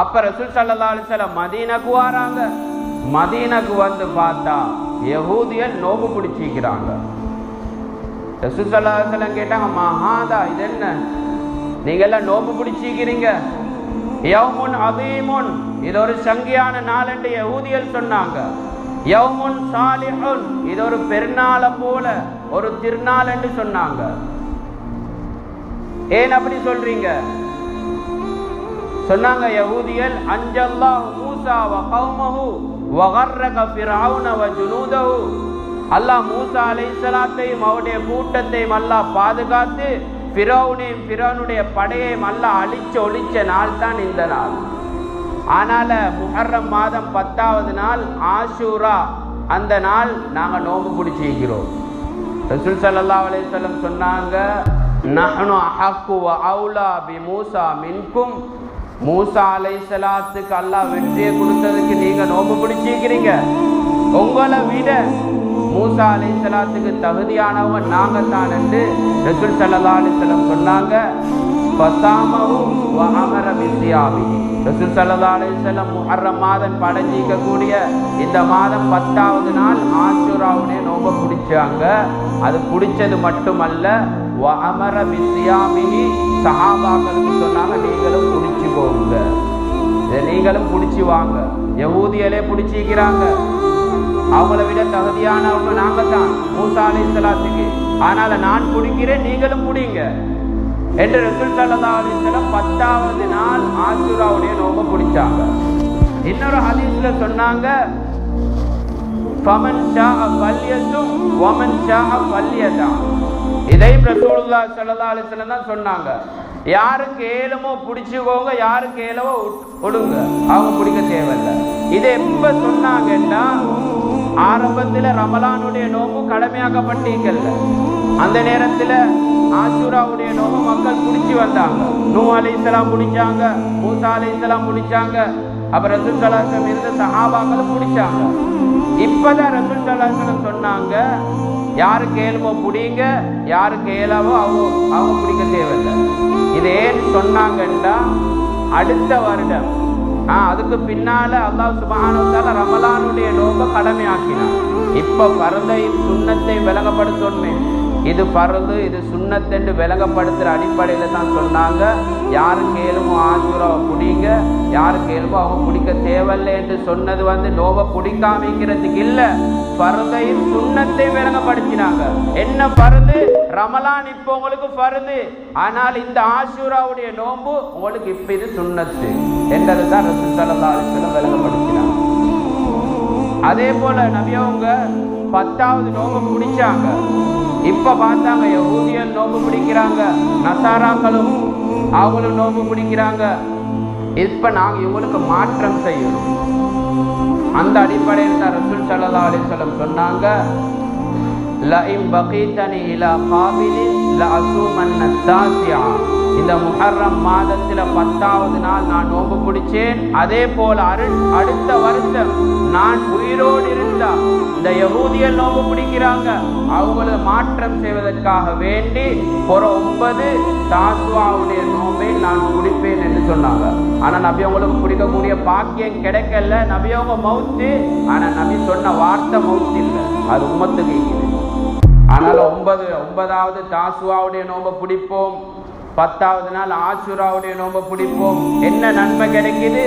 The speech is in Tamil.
அப்ப ரசூல் சல்லா அலிஸ்லாம் மதீனக்கு வராங்க. மதீனக்கு வந்து பார்த்தா யகூதியல் நோம்பு பிடிச்சிக்கிறாங்க ரசூல் சல்லா அலிஸ்லாம் கேட்டாங்க மகாதா இது என்ன? நீங்க எல்லாம் நோம்பு பிடிச்சிக்கிறீங்க யவுமுன் அதீமுன் இது ஒரு சங்கியான நாள் என்று யகூதியல் சொன்னாங்க. யவுமுன் சாலிஹுன். இது ஒரு பெருநாளை போல ஒரு திருநாள் என்று சொன்னாங்க. ஏன் அப்படி சொல்றீங்க? சொன்னாங்க யகூதியல் அஞ்சல்லா மூசா வ கௌமஹு வ கர்ரக ஃபிரௌன வ ஜுனூதஹு. அல்லாஹ் மூசா அலைஹிஸ்ஸலாத்தையும் அவருடைய கூட்டத்தையும் அல்லாஹ் பாதுகாத்து ஃபிரௌனையும் ஃபிரௌனுடைய படையையும் அல்லாஹ் அழிச்சு ஒழிச்ச நாள் தான் இந்த நாள். ஆனால முஹர்ரம் மாதம் பத்தாவது நாள் ஆஷூரா அந்த நாள் நாங்கள் நோம்பு பிடிச்சிக்கிறோம் ரசூல் சல்லா அலைஹி சொன்னாங்க நஹ்னு அஹக்கு அவுலா பி மூசா மின்கும் மூசா அலைஹிஸ்ஸலாத்துக்கு அல்லாஹ் வெற்றியை கொடுத்ததுக்கு நீங்க நோம்பு பிடிச்சிருக்கிறீங்க. உங்களை விட மூசா அலைஹிஸ்ஸலாத்துக்கு தகுதியானவங்க நாங்க தான் என்று ரசூல் ஸல்லல்லாஹு அலைஹி சொன்னாங்க. பசாமவும் வ அமர பிஸ்யாமிஹி ரசூல் ஸல்லல்லாஹு அலைஹி முஹர்ரம் மாதம் படைஞ்சிக்கக்கூடிய இந்த மாதம் பத்தாவது நாள் ஆஷுராவுடைய நோம்ப பிடிச்சாங்க. அது பிடிச்சது மட்டுமல்ல அமர வித்தியாமிகி சகாபாக்களுக்கு சொன்னாங்க நீங்களும் பிடிச்சுக்கோங்க இதை நீங்களும் பிடிச்சி வாங்க. யகூதியலே பிடிச்சிக்கிறாங்க அவங்கள விட தகுதியானவங்க நாங்க தான் மூசா அலைஹிஸ்ஸலாத்துக்கு ஆனால நான் பிடிக்கிறேன் நீங்களும் பிடிங்க என்று ரசூல் சல்லல்லாஹு பத்தாவது நாள் ஆசுராவுடைய நோம்ப பிடிச்சாங்க இன்னொரு ஹதீஸ்ல சொன்னாங்க ஃபமன் ஷா பல்யதும் ஒமன் ஷா பல்யதான் ரசூலுல்லா சல்லா ஸல்லல்லாஹு தான் சொன்னாங்க. யாருக்கு ஏலமோ பிடிச்சிக்கோங்க யாருக்கு ஏலமோ கொடுங்க. அவங்க பிடிக்க தேவையில்லை. இதை எப்ப சொன்னாங்கன்னா ஆரம்பத்தில் ரமலானுடைய நோம்பு கடமையாக்கப்பட்டீங்கல்ல. அந்த நேரத்தில் ஆசூராவுடைய நோம்பு மக்கள் பிடிச்சி வந்தாங்க. நூ அலை இஸ்லாம் பிடிச்சாங்க மூசா அலை இஸ்லாம் பிடிச்சாங்க அப்புறம் ரசூல் சலாசம் இருந்த சஹாபாக்களும் பிடிச்சாங்க இப்பதான் ரசூல் சலாசனம் சொன்னாங்க யாரு கேளுமோ பிடிங்க யாரு ஏழாவோ அவங்க அவங்க பிடிக்க தேவையில்லை. இது ஏன் சொன்னாங்கன்னா அடுத்த வருடம் ஆ அதுக்கு பின்னால அல்லாஹ் சுபஹானஹு ரமலானுடைய நோக்க கடமையாக்கினான். இப்ப பரதையும் சுண்ணத்தை விளங்கப்படுத்தணுமே இது பரது இது சுண்ணத்தென்று விளங்கப்படுத்துகிற அடிப்படையில் தான் சொன்னாங்க. யாருக்கு ஏழுமோ ஆசூராவை குடிங்க யாருக்கு ஏழுமோ அவங்க பிடிக்க தேவையில்லை என்று சொன்னது வந்து நோவை குடிக்காமிக்கிறதுக்கு இல்லை. பருதையும் சுண்ணத்தை விளங்கப்படுத்தினாங்க. என்ன பருது? ரமலான் இப்போ உங்களுக்கு பருது. ஆனால் இந்த ஆசூராவுடைய நோன்பு உங்களுக்கு இப்போ இது சுண்ணத்து என்றது தான் ரசூல் விளங்கப்படுத்தினாங்க. அதே போல நபியவங்க பத்தாவது நோம்பு பிடிச்சாங்க இப்ப பார்த்தாங்க யகூதியல் நோம்பு பிடிக்கிறாங்க நசாராக்களும் அவங்களும் நோம்பு பிடிக்கிறாங்க இப்ப நாங்க இவங்களுக்கு மாற்றம் செய்யணும். அந்த அடிப்படையில் தான் ரசூல் சல்லா அலைஹி சொன்னாங்க லஇம் பகீத்தனி இலா காபிலின் லஅசூமன்ன தாசியா இந்த முஹர்ரம் மாதத்தில் பத்தாவது நாள் நான் நோன்பு பிடிச்சேன். அதே போல் அரு அடுத்த வருஷம் நான் உயிரோடு இருந்தா இந்த யகூதியல் நோன்பு பிடிக்கிறாங்க. அவங்கள மாற்றம் செய்வதற்காக வேண்டி ஒரு ஒன்பது தாசுவாவுடைய நோம்பை நான் குடிப்பேன் என்று சொன்னாங்க. ஆனால் நபி அவங்களுக்கு பிடிக்கக்கூடிய பாக்கியம் கிடைக்கல. நபி அவங்க மவுத்து ஆனால் நபி சொன்ன வார்த்தை மவுத்து இல்லை அது உம்மத்துக்கு இருக்குது ஆனால் ஒன்பது ஒன்பதாவது தாசுவாவுடைய நோம்பை பிடிப்போம். பத்தாவது நாள் ஆசுராவுடைய நோம்பை பிடிப்போம். என்ன நன்மை கிடைக்குது?